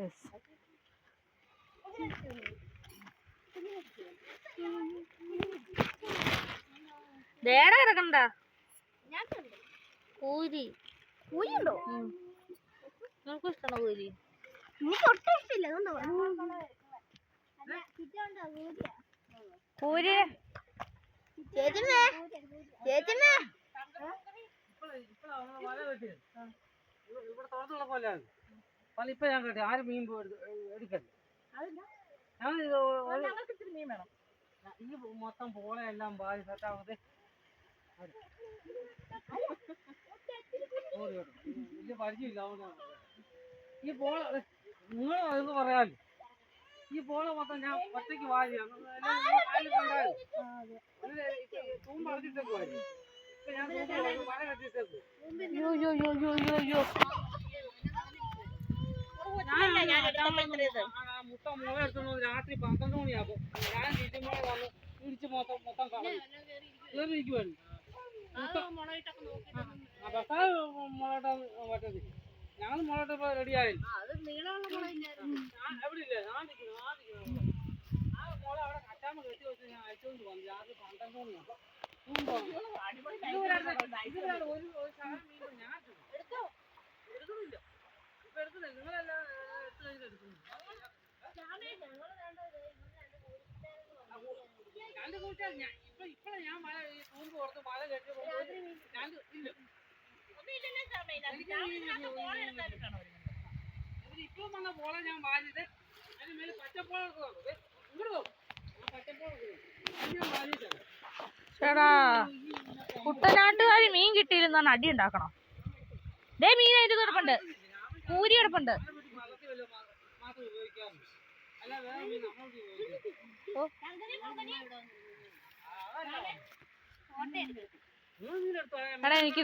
Yes ദേടെ കിടക്കണ്ട. കൂരി ഉണ്ടോ നമുക്ക് ഇഷ്ടമാണോ കൂരി എനിക്ക് ഒട്ടും ഇഷ്ടമില്ല കൂരി ചേച്ചിമ്മേ ചേച്ചിമ്മേ. ഇവിടെ തുറന്നുള്ള പോലെ പല ഇപ്പൊ ഞാൻ കേട്ടെ ആരും മീൻ എടുക്കരുത്. ഞാൻ ഇത് ഒരു- മീൻ വേണം. ഈ മൊത്തം പോളെല്ലാം ബാധി സെറ്റാവുന്നത് വലിയ പരിചയമില്ല. ഈ പോള നിങ്ങൾ അതെന്ന് പറയാമല്ലോ ഈ പോള മൊത്തം ഞാൻ ഒറ്റയ്ക്ക് വാരിയാണ് തൂമ്പ് അടച്ചിട്ടേക്ക് വാരി. ഇപ്പൊ ഞാൻ തൂമ്പ് മഴ കെട്ടിട്ടേക്ക് മുട്ട മുള എടുത്തോണ്ട് രാത്രി പന്ത്രണ്ട് മണിയാകും ഞാൻ ചീറ്റുമ്പോൾ വന്ന് ഇടിച്ച് മൊത്തം മൊത്തം കയറിയിരിക്കുവായിരുന്നു ആ ഭർത്താവ് മുളകട്ട പറ്റത്തില്ല ഞങ്ങൾ മുളകട്ട റെഡി ആയില്ല എവിടെ ഇല്ല? ഞാൻ നിൽക്കുന്നു ഞാൻ നിൽക്കുന്നു ആ മുള. അവിടെ കച്ചാമ കെട്ടി വെച്ച് ഞാൻ അയച്ചുകൊണ്ട് വന്നു. രാത്രി പന്ത്രണ്ട് മണിയാകും ഇതുവരെ കൂട്ടുകാർ ഞാൻ ഇപ്പൊ ഇപ്പഴാ ഞാൻ മല തൂമ്പ് പുറത്ത് മല കെട്ടി രണ്ട് ഇല്ല. ഇപ്പൊ വന്ന പോളെ ഞാൻ വാരിയത് അതിന് മേലെ പച്ചപ്പോള ഞാൻ ചേടാ കുട്ടനാട്ടുകാരി മീൻ കിട്ടിയിരുന്നാണ് അടി ഉണ്ടാക്കണം? ദേ മീൻ അതിന്റെ കിടപ്പുണ്ട് കൂരി കിടപ്പുണ്ട് വീട്ടിൽ എടാ എനിക്ക്